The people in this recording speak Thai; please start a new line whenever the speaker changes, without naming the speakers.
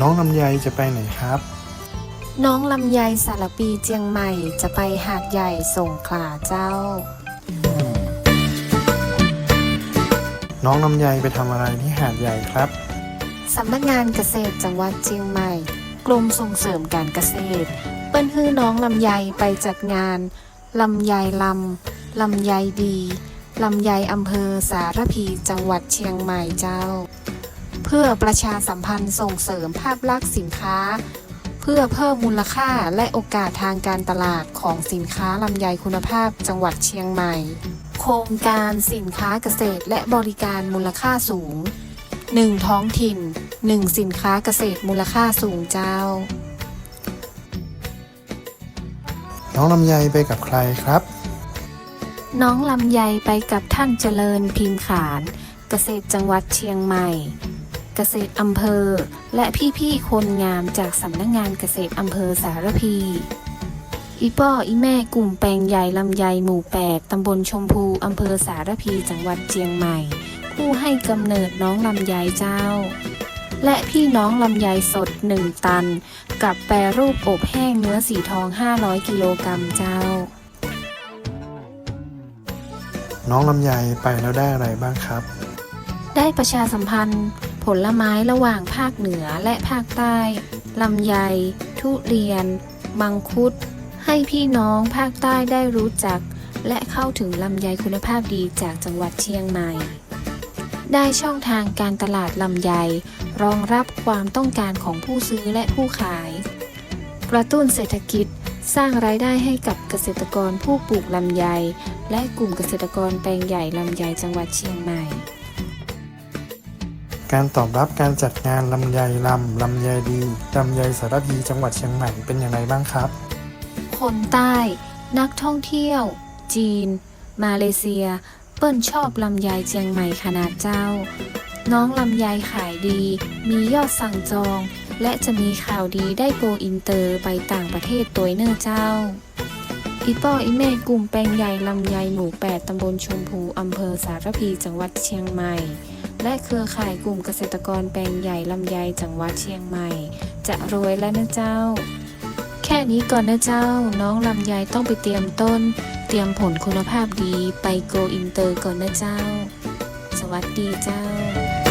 น้องลำไยจะไปไหนครับ
น้องลำไยสารปีเจียงใหม่จะไปหาดใหญ่สงขลาเจ้า
น้องลำไยไปทำอะไรที่หาดใหญ่ครับ
สำนักงานเกษตรจังหวัดเชียงใหม่ กรมส่งเสริมการเกษตร เปิ้นฮื้อน้องลำไยไปจัดงานลำไยลำลำไยดีลำไยอำเภอสารพีจังหวัดเชียงใหม่เจ้าเพื่อประชาสัมพันธ์ส่งเสริมภาพลักษณ์สินค้า เพื่อเพิ่มมูลค่าและโอกาสทางการตลาดของสินค้าลำไยคุณภาพจังหวัดเชียงใหม่ โครงการสินค้าเกษตรและบริการมูลค่าสูง 1 ท้องถิ่น 1 สินค้าเกษตรมูลค่าสูงเจ้า
น้องลำไยไปกับใครครับ
น้องลำไยไปกับท่านเจริญพิมพ์ขาน เกษตรจังหวัดเชียงใหม่ เกษตรอำเภอ และพี่ๆคนงามจากสำนักงงานเกษตรอำเภอสารพีอีป้ออีแม่กลุ่มแปลงใหญ่ลำไยหมู่ 8 ตำบลชมพู อำเภอสารพีจังหวัดเชียงใหม่ ผู้ให้กำเนิดน้องลำไยเจ้า และพี่น้องลำไยสด 1 ตัน กับแปรรูปอบแห้งเนื้อสีทอง 500 กิโลกรัมเจ้า
น้องลำไยไปแล้วได้อะไรบ้างครับ
ได้ประชาสัมพันธ์ ผลไม้ระหว่างภาคเหนือและภาคใต้ลำไย ทุเรียน มังคุด ให้พี่น้องภาคใต้ได้รู้จัก และเข้าถึงลำไยคุณภาพดีจากจังหวัดเชียงใหม่ ได้ช่องทางการตลาดลำไย รองรับความต้องการของผู้ซื้อและผู้ขาย กระตุ้นเศรษฐกิจสร้างรายได้ให้กับเกษตรกรผู้ปลูกลำไย และกลุ่มเกษตรกรแปลงใหญ่ลำไยจังหวัดเชียงใหม่
การตอบรับการจัดงานลำไยลำลำไยดีลำไยสารพีจังหวัดเชียงใหม่เป็นอย่างไรบ้างครับ
คนใต้ นักท่องเที่ยว จีน มาเลเซีย เปิ้นชอบลำไยเชียงใหม่ขนาดเจ้า น้องลำไยขายดี มียอดสั่งจอง และจะมีข่าวดีได้โกอินเตอร์ไปต่างประเทศตัวเนอร์เจ้าอีป้ออีแม่กลุ่มแปลงใหญ่ลำไยหมู่ 8 ตำบลชมพู อำเภอสารพี จังหวัดเชียงใหม่ และเครือข่ายกลุ่มเกษตรกรแปลงใหญ่ลำไยจังหวัดเชียงใหม่ จะรวยแล้วนะเจ้า แค่นี้ก่อนนะเจ้า น้องลำไยต้องไปเตรียมต้น เตรียมผลคุณภาพดีไปโกอินเตอร์ก่อนนะเจ้า สวัสดีเจ้า